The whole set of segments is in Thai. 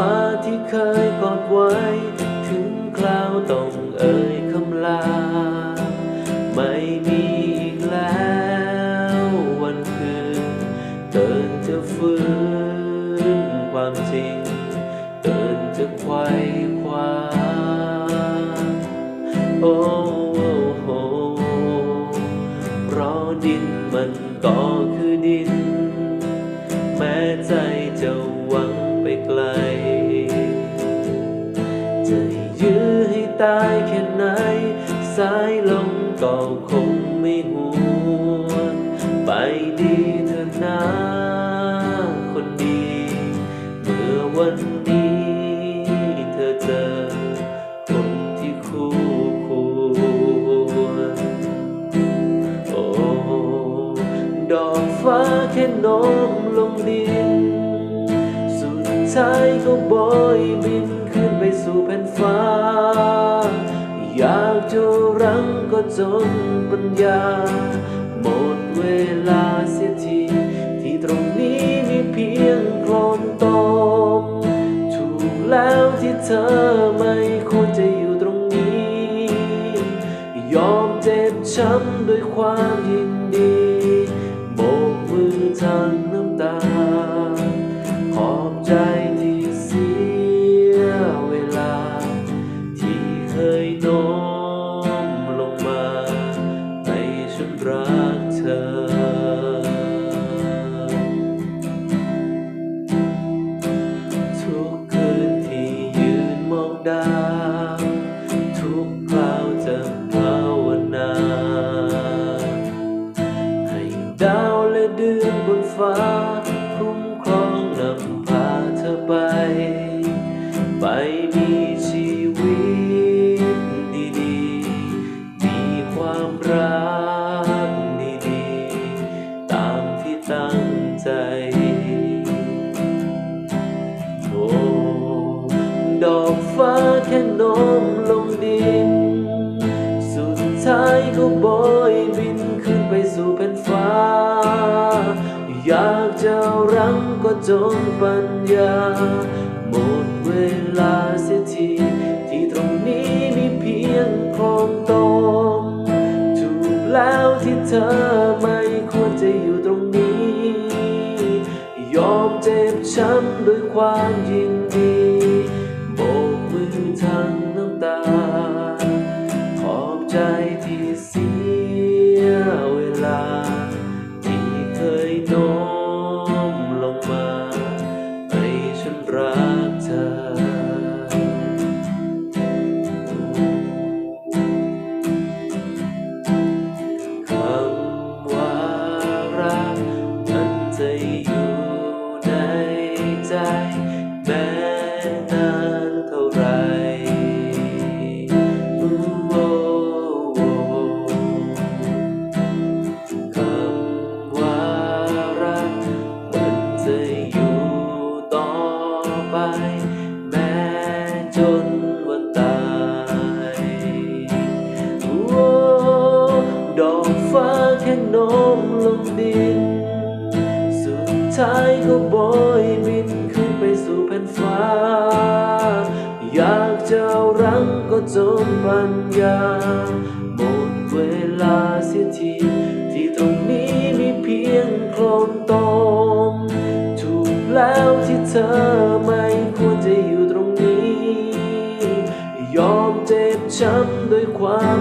้าที่เคยกอดไว้ ถึงคราวต้องเอ่ยคำลา ไม่มีอีกแล้ววันคืนเกินจะฟื้นความจริงเกินจะไขว้คว้าโอ้โหเพราะดินมันก็คือดิน แม้ใจจะ นะคนดี เมื่อวันนี้เธอเจอคนที่คู่ควรโอ้ดอกฟ้าแค่น้มลงดิน สุดท้ายก็บอยบินขึ้นไปสู่แผ่นฟ้า อยากจะรั้งก็จนปัญญาหมดเวลา เธอไม่ควรจะอยู่ตรงนี้ ยอมเจ็บช้ำด้วยความยินดีโบกมือทางน้ำตา แค่โน้มลงดิน สุดท้ายก็บอยบินขึ้นไปสู่แผ่นฟ้า อยากจะรั้งก็จนปัญญา หมดเวลาเสียทีที่ตรงนี้มีเพียงคลนตมถูกแล้วที่เธอไม่ควรจะอยู่ตรงนี้ ยอมเจ็บช้ำด้วยความยินดี ท้ายก็บอยบินขึ้นไปสู่แผ่นฟ้า อยากจะเอารั้งก็จนปัญญา หมดเวลาเสียที ที่ตรงนี้มีเพียงโคลนตม ถูกแล้วที่เธอไม่ควรจะอยู่ตรงนี้ ยอมเจ็บช้ำด้วยความ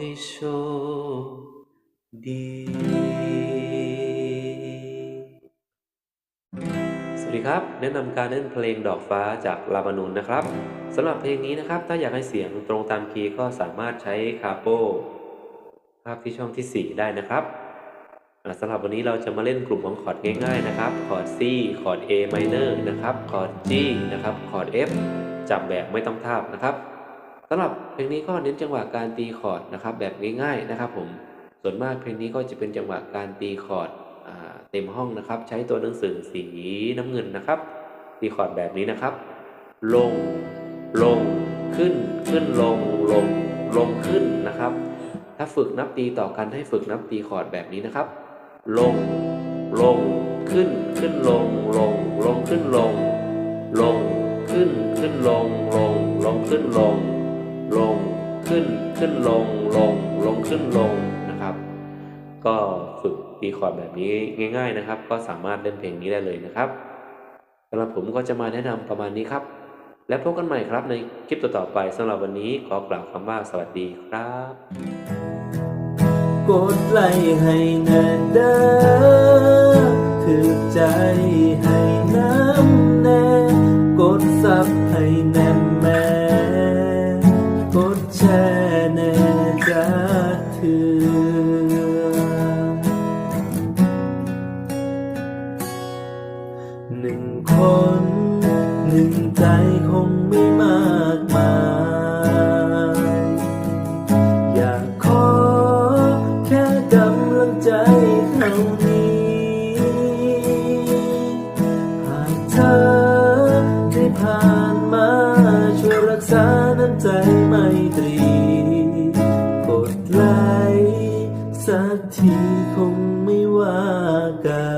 ให้โชคดี สวัสดีครับ แนะนำการเล่นเพลงดอกฟ้าจากลาบานูนนะครับสำหรับเพลงนี้นะครับ ถ้าอยากให้เสียงตรงตามคีย์ก็สามารถใช้คาโปภาพที่ช่องที่ 4 ได้นะครับสำหรับวันนี้เราจะมาเล่นกลุ่มของคอร์ดง่ายๆนะครับ คอร์ด C คอร์ด A minor นะครับ คอร์ด G นะครับ คอร์ด F จับแบบไม่ต้องทาบนะครับ สำหรับเพลงนี้ก็เน้นจังหวะการตีคอร์ดนะครับ แบบง่ายๆนะครับ ผมส่วนมากเพลงนี้ก็จะเป็นจังหวะการตีคอร์ดเต็มห้องนะครับ ใช้ตัวหนังสือสีน้ำเงินนะครับ ตีคอร์ดแบบนี้นะครับ ลง ลง ขึ้น ขึ้นลง ลง ลงขึ้นนะครับ ถ้าฝึกนับตีต่อกันให้ฝึกนับตีคอร์ดแบบนี้นะครับ ลง ลง ขึ้น ขึ้นลง ลง ลงขึ้นลง ลง ขึ้น ขึ้นลง ลง ลงขึ้นลง ลงขึ้นขึ้นลงลงลงขึ้นลงนะครับ ก็ฝึกตีคอร์ดแบบนี้ง่าย ๆนะครับ ก็สามารถเล่นเพลงนี้ได้เลยนะครับสำหรับผมก็จะมาแนะนำประมาณนี้ครับ และพบกันใหม่ครับในคลิปต่อๆไปสำหรับวันนี้ขอกล่าวคำว่าสวัสดีครับ กดไลค์ให้แน่เด้อถือใจให้ หนึ่งคน หนึ่งใจคงไม่มากมาย อยากขอแค่กำลังใจเท่านี้ หากเธอได้ผ่านมาช่วยรักษาน้ำใจไมตรีกดไลค์สักทีคงไม่ว่ากัน